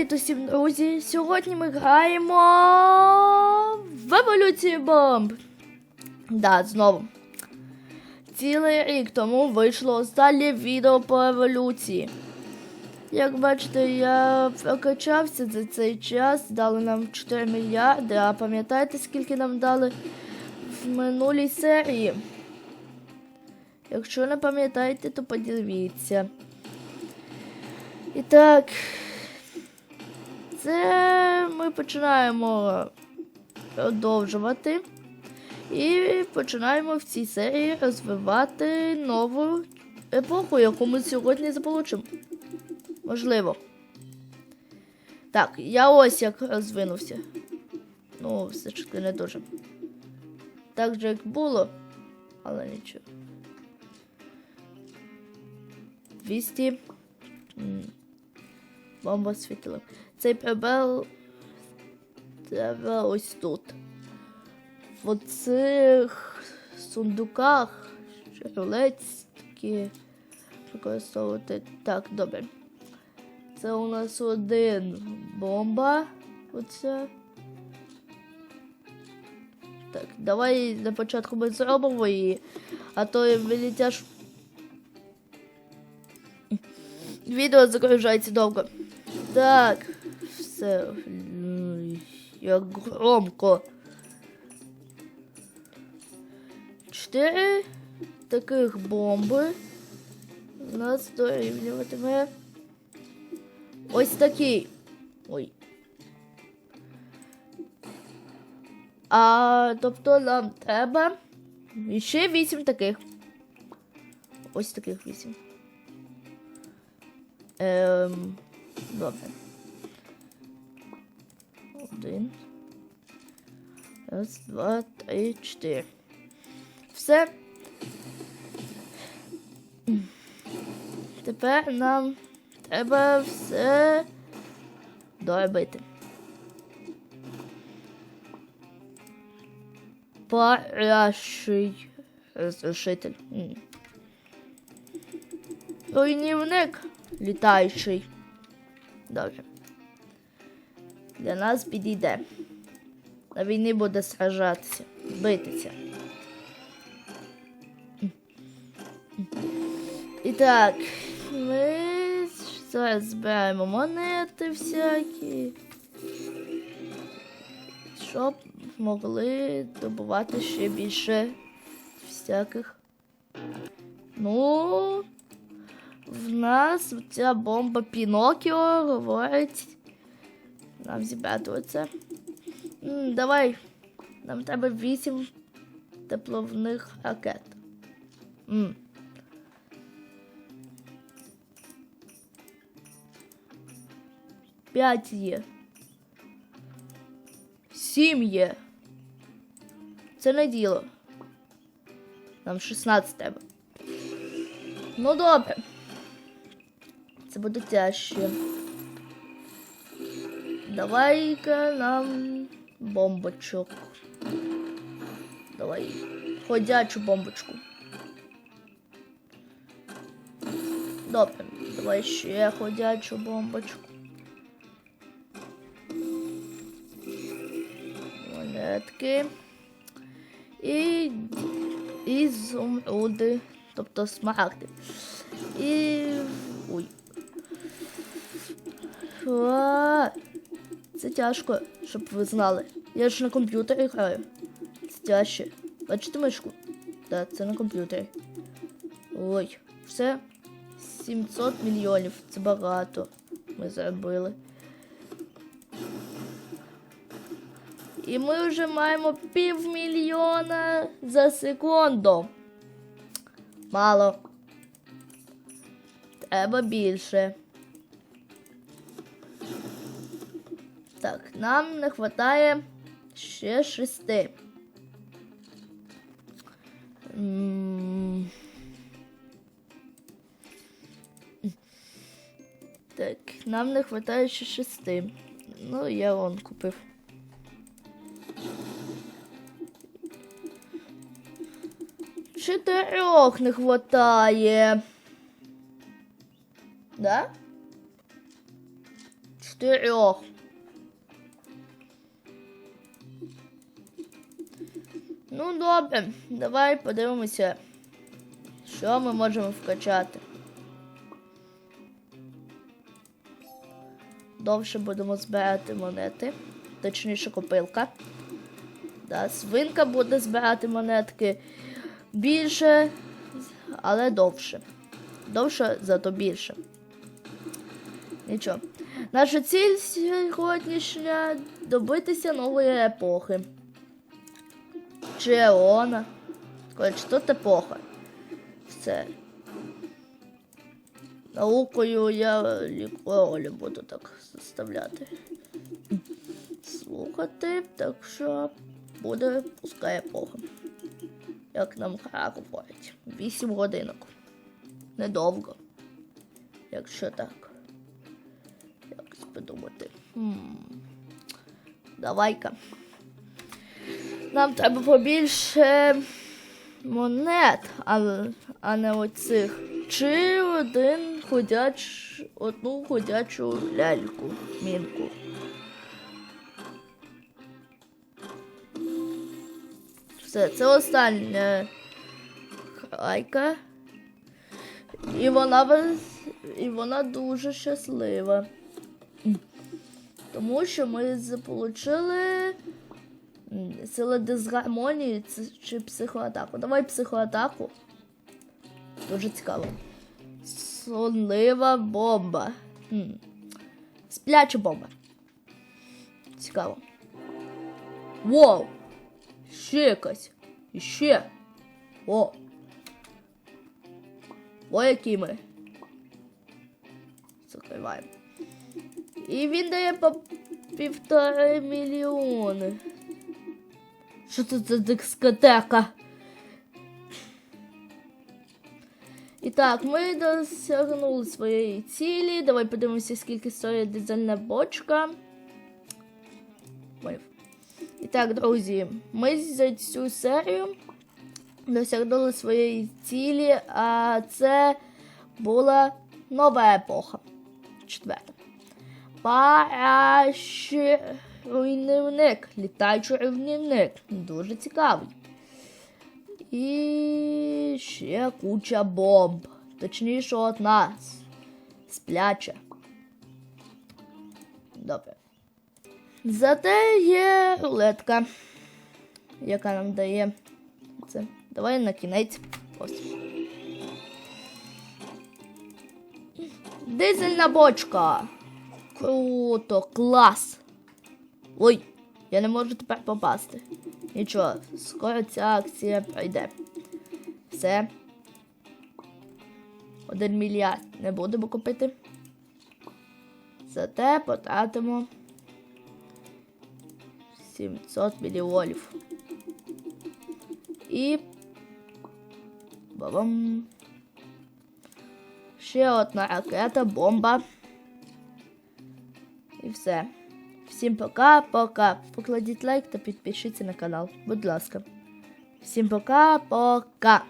Привіт усім, друзі! Сьогодні ми граємо в еволюцію бомб. Да, знову. Цілий рік тому вийшло останнє відео по еволюції. Як бачите, я прокачався за цей час, дали нам 4 мільярди, а пам'ятаєте, скільки нам дали в минулій серії? Якщо не пам'ятаєте, то подивіться. І так, це ми починаємо продовжувати. І починаємо в цій серії розвивати нову епоху, яку ми сьогодні заполучимо. Можливо. Так, я ось як розвинувся. Ну, все ж таки не дуже. Так же, як було, але нічого. 200. Бомба світила. Цей прибел треба ось тут. В оцих сундуках такі використовувати. Так, добре. Це у нас один бомба. Оця. Так, давай на початку ми зробимо її, а то вилітяш. Відео загружається довго. Так, все. Як громко. Чотири таких бомби. Нас дорівнюватиме. Ось такий. Ой. А тобто нам треба ще вісім таких. Ось таких вісім. Ем, добре. Один. Раз, два, три, чотири. Все. Тепер нам треба все доробити. Парящий розрушитель. Руйнівник літаючий. Добре. Для нас підійде. На війні буде сражатися, битися. І так, ми зараз збираємо монети всякі. Щоб могли добувати ще більше всяких. Ну, в нас ця бомба Пінокіо говорить. Нам зібрати Давай. Нам треба вісім тепловних ракет. М. П'ять є. Сім є. Це не діло. Нам 16 треба. Ну добре. Це буде тяжче. Давай-ка нам бомбочок. Давай ходячу бомбочку. Добре, давай ще ходячу бомбочку. Монетки. І, і зумруди, тобто смарагди. І. Ой. А, Це тяжко, щоб ви знали. Я ж на комп'ютері граю. Це тяжче. Бачите мишку? Так, це на комп'ютері. Ой, все. 700 мільйонів. Це багато. Ми заробили. І ми вже маємо півмільйона за секунду. Мало. Треба більше. Так, нам не вистачає ще шести. М. Так, нам не вистачає ще шести. Ну, я вон купив. Чотирьох не хватає. Да? чотирьох. Ну, добре, давай подивимося, що ми можемо вкачати. Довше будемо збирати монети, точніше копилка. Да, свинка буде збирати монетки більше, але довше. Довше, зато більше. Нічого. Наша ціль сьогоднішня добитися нової епохи. Чи еона. Коротше, тут епоха. Все. Наукою я ліколі буду так заставляти. Слухати, так що буде пускай епоха. Як нам гра говорить. Вісім годинок. Недовго. Якщо так. Якось подумати. Давай-ка. Нам треба побільше монет, а, а не оцих. Чи один ходяч, одну ходячу ляльку, мінку. Все, це остання крайка. І вона, і вона дуже щаслива. Тому що ми заполучили м, сили дисгармонії чи психоатаку. Давай психоатаку. Дуже цікаво. Сонлива бомба. Хм. Спляча бомба. Цікаво. Вау! Ще якась. Ще. О. О, які ми. Закриваємо. І він дає по півтори мільйони. Що це за дискотека? І так, ми досягнули своєї цілі. Давай подивимося, скільки стоїть дизельна бочка. І так, друзі, ми за цю серію досягнули своєї цілі, а це була нова епоха. Четверта. Парашруйнівник. Літаючий руйнівник. Дуже цікавий. І ще куча бомб. Точніше одна. с- Спляча. Добре. Зате є рулетка, яка нам дає це. Давай на кінець. Ось. Дизельна бочка. Круто, клас. Ой, я не можу тепер попасти. Нічого, скоро ця акція пройде. Все. Один мільярд не будемо купити. Зате потратимо 700 мільйонів. І. Бабам. Ще одна ракета, бомба. І все. Всім пока-пока. Покладіть лайк та підпишіться на канал. Будь ласка. Всім пока-пока.